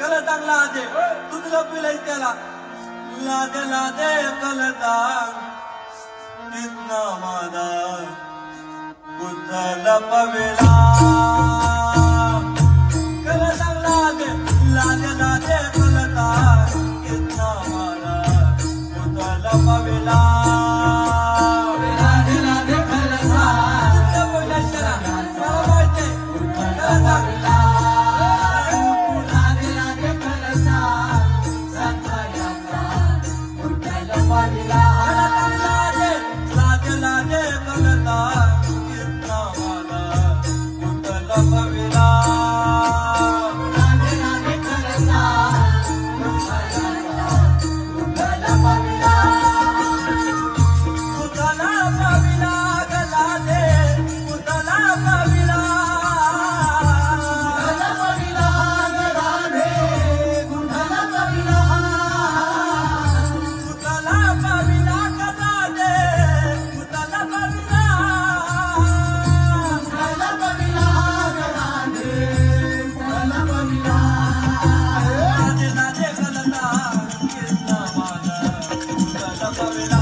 कल चांगला आदे तुझलं पिलंय त्याला. लादे लादे कलता कितना मादा कुठं लपविला. कल चांगला आदे लादे लादे कलता कितना मादा कुठं लपविला. 감사 합.